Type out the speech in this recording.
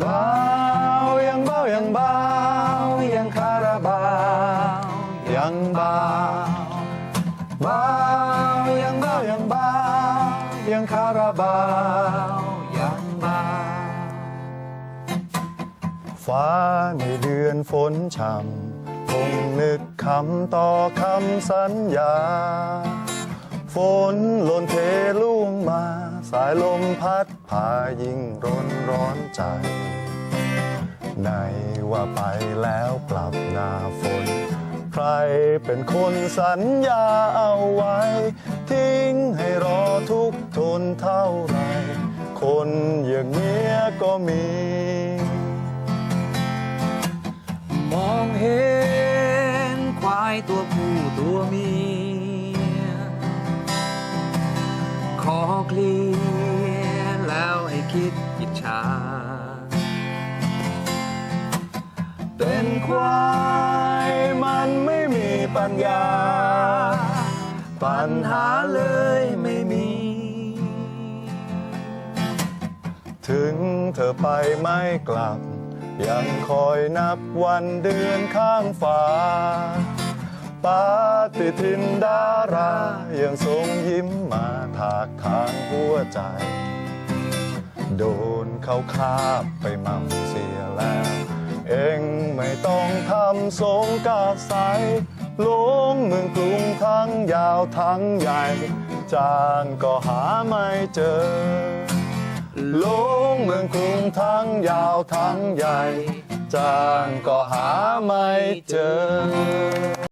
เบายังเบายังเบายังคาราบาวยังเบาเบายังเบายังเบายังคาราบาวยังเบาฟ้าในเดือนฝนช่ำคงนึกคำต่อคำสัญญา ฝนหล่นเท สายลมพัดพายิ่งร้อนร้อนใจ ในว่าไปแล้วกลับหน้าฝน ใครเป็นคนสัญญาเอาไว้ ทิ้งให้รอทุกทนเท่าไร คนอย่างเนี้ยก็มี มองเห็นควายตัวผู้ ลียแล้วให้คิดอิจฉา เป็นควายมันไม่มีปัญญา ปัญหาเลยไม่มี ถึงเธอไปไม่กลับ ยังคอยนับวันเดือนข้างฟ้า ปาฏิทินดารายังทรงยิ้มมาถากทางหัวใจ โดนเขาคาบไปมั่งเสียแล้ว เองไม่ต้องทำสงกาใสหลงเมืองกรุงทั้งยาวทั้งใหญ่ จานก็หาไม่เจอหลงเมืองกรุงทั้งยาวทั้งใหญ่ จานก็หาไม่เจอ